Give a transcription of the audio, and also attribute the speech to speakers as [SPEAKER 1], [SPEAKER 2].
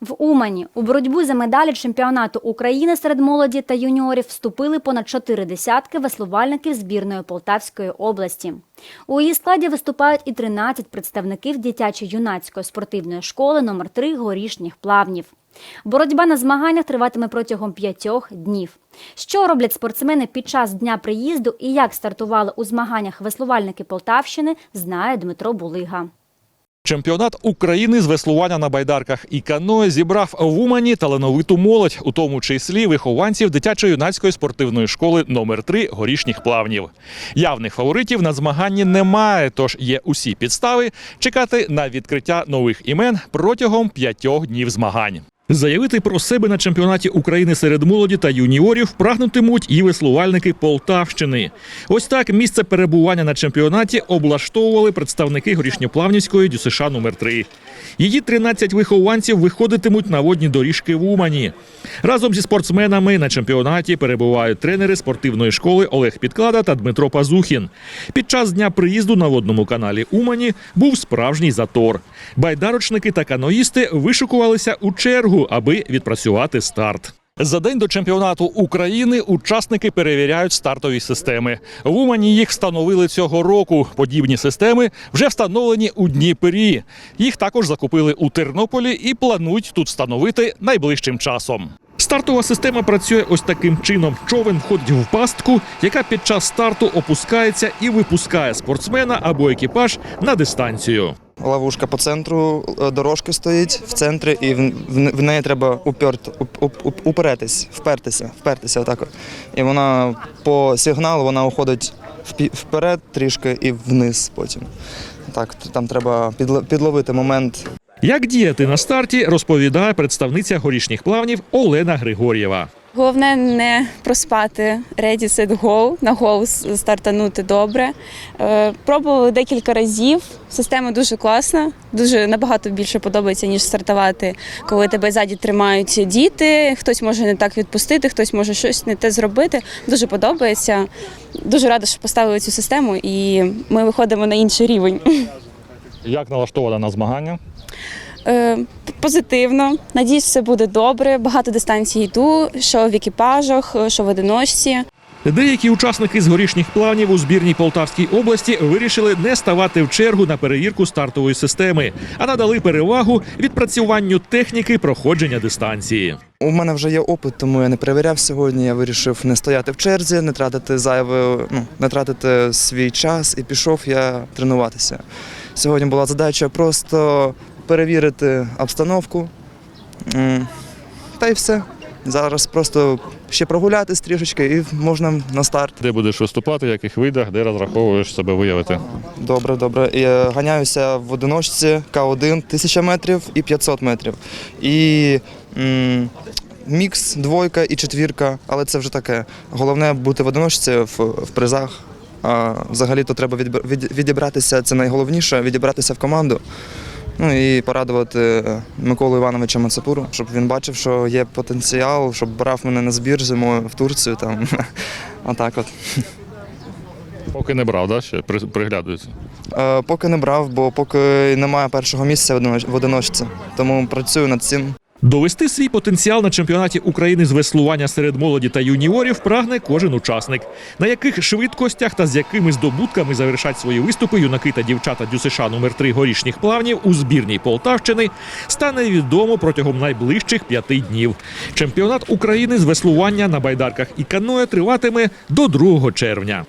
[SPEAKER 1] В Умані у боротьбу за медалі чемпіонату України серед молоді та юніорів вступили понад чотири десятки веслувальників збірної Полтавської області. У її складі виступають і 13 представників дитячо-юнацької спортивної школи номер 3 горішніх плавнів. Боротьба на змаганнях триватиме протягом п'ятьох днів. Що роблять спортсмени під час дня приїзду і як стартували у змаганнях веслувальники Полтавщини, знає Дмитро Булига.
[SPEAKER 2] Чемпіонат України з веслування на байдарках і каное зібрав в Умані талановиту молодь, у тому числі вихованців дитячо-юнацької спортивної школи номер 3 горішніх плавнів. Явних фаворитів на змаганні немає, тож є усі підстави чекати на відкриття нових імен протягом п'ятьох днів змагань. Заявити про себе на чемпіонаті України серед молоді та юніорів прагнутимуть і веслувальники Полтавщини. Ось так місце перебування на чемпіонаті облаштовували представники горішньоплавнівської ДЮСШ номер 3 Її 13 вихованців виходитимуть на водні доріжки в Умані. Разом зі спортсменами на чемпіонаті перебувають тренери спортивної школи Олег Підклада та Дмитро Пазухін. Під час дня приїзду на водному каналі Умані був справжній затор. Байдарочники та каноїсти вишикувалися у чергу, аби відпрацювати старт. За день до чемпіонату України учасники перевіряють стартові системи. В Умані їх встановили цього року. Подібні системи вже встановлені у Дніпрі. Їх також закупили у Тернополі і планують тут встановити найближчим часом. Стартова система працює ось таким чином. Човен входить в пастку, яка під час старту опускається і випускає спортсмена або екіпаж на дистанцію.
[SPEAKER 3] Ловушка по центру е, дорожки стоїть в центрі, і в, неї треба уперт, уп, уп, уп, уперетись, впертися, впертися отак. І вона по сигналу вона уходить вперед трішки і вниз потім. Так, там треба підловити момент
[SPEAKER 2] Як діяти на старті, розповідає представниця горішніх плавнів Олена Григор'єва.
[SPEAKER 4] Головне не проспати ready, set, go, на гол стартанути добре. Е, Пробували декілька разів. Система дуже класна, дуже набагато більше подобається, ніж стартувати, коли тебе ззаді тримають діти. Хтось може не так відпустити, хтось може щось не те зробити. Дуже подобається. Дуже рада, що поставили цю систему, і ми виходимо на інший рівень.
[SPEAKER 2] Як налаштована на змагання?
[SPEAKER 4] Е, Позитивно, надіюсь, все буде добре. Багато дистанцій йду, що в екіпажах, що в одиночці.
[SPEAKER 2] Деякі учасники з горішніх плавнів у збірній Полтавській області вирішили не ставати в чергу на перевірку стартової системи, а надали перевагу відпрацюванню техніки проходження дистанції.
[SPEAKER 3] У мене вже є опит, тому я не перевіряв сьогодні. Я вирішив не стояти в черзі, не тратити зайве, ну, не тратити свій час і пішов я тренуватися. Сьогодні була задача просто перевірити обстановку. Та й все. Зараз просто ще прогулятись трішечки і можна на старт.
[SPEAKER 2] Де будеш виступати, в яких видах, де розраховуєш себе виявити?
[SPEAKER 3] Добре, добре. Я ганяюся в одиночці К1 1000 метрів і 500 метрів. І м, мікс, двойка і четвірка, але це вже таке. Головне бути в одиночці в, в призах. А взагалі-то треба відб- від- відібратися, це найголовніше, відібратися в команду. Ну і порадувати Миколу Івановича Мацапуру, щоб він бачив, що є потенціал, щоб брав мене на збір зимою в Турцію. Там. Отак от.
[SPEAKER 2] Поки не брав, да? ще приглядується.
[SPEAKER 3] Е, Поки не брав, бо поки немає першого місця в одиночці. Тому працюю над цим.
[SPEAKER 2] Довести свій потенціал на чемпіонаті України з веслування серед молоді та юніорів прагне кожен учасник. На яких швидкостях та з якими здобутками завершать свої виступи юнаки та дівчата ДЮСШ номер 3 горішніх плавнів у збірній Полтавщини стане відомо протягом найближчих п'яти днів. Чемпіонат України з веслування на байдарках і каное триватиме до 2 червня.